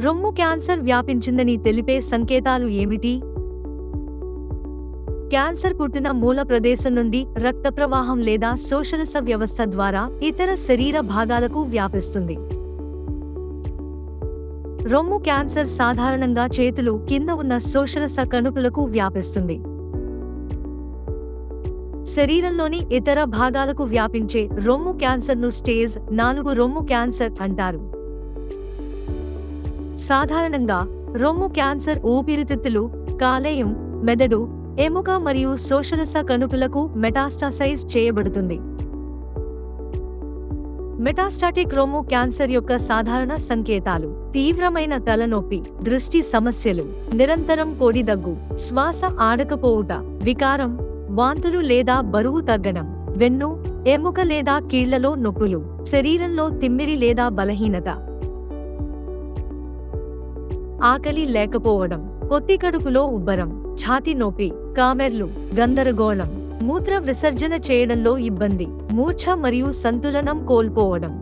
రొమ్ము క్యాన్సర్ వ్యాపించిందని తెలిపే సంకేతాలు ఏమిటి? క్యాన్సర్ పుట్టిన మూల ప్రదేశం నుండి రక్త ప్రవాహం లేదా శోషరస వ్యవస్థ ద్వారా ఇతర శరీర భాగాలకు వ్యాపిస్తుంది. రొమ్ము క్యాన్సర్ సాధారణంగా చేతులు కింద ఉన్న శోషరస కణుపులకు వ్యాపిస్తుంది. శరీరంలోని ఇతర భాగాలకు వ్యాపించే రొమ్ము క్యాన్సర్ను స్టేజ్ నాలుగు రొమ్ము క్యాన్సర్ అంటారు. సాధారణంగా రొమ్ము క్యాన్సర్ ఊపిరితిత్తులు కాలేయం మెదడు ఎముక మరియు శోషరస కణుపులకు మెటాస్టాసైజ్ చేయబడుతుంది. మెటాస్టాటిక్ రొమ్ము క్యాన్సర్ యొక్క సాధారణ సంకేతాలు. తీవ్రమైన తలనొప్పి దృష్టి సమస్యలు నిరంతరం కోడి దగ్గు శ్వాస ఆడకపోవుట వికారం వాంతులు లేదా బరువు తగ్గడం వెన్ను ఎముక లేదా కీళ్ళలో నొప్పులు శరీరంలో తిమ్మిరి లేదా బలహీనత. ఆకలి లేకపోవడం పొత్తి కడుపులో ఉబ్బరం ఛాతి నొప్పి కామెర్లు గందరగోళం మూత్ర విసర్జన చేయడంలో ఇబ్బంది మూర్ఛ మరియు సంతులనం కోల్పోవడం.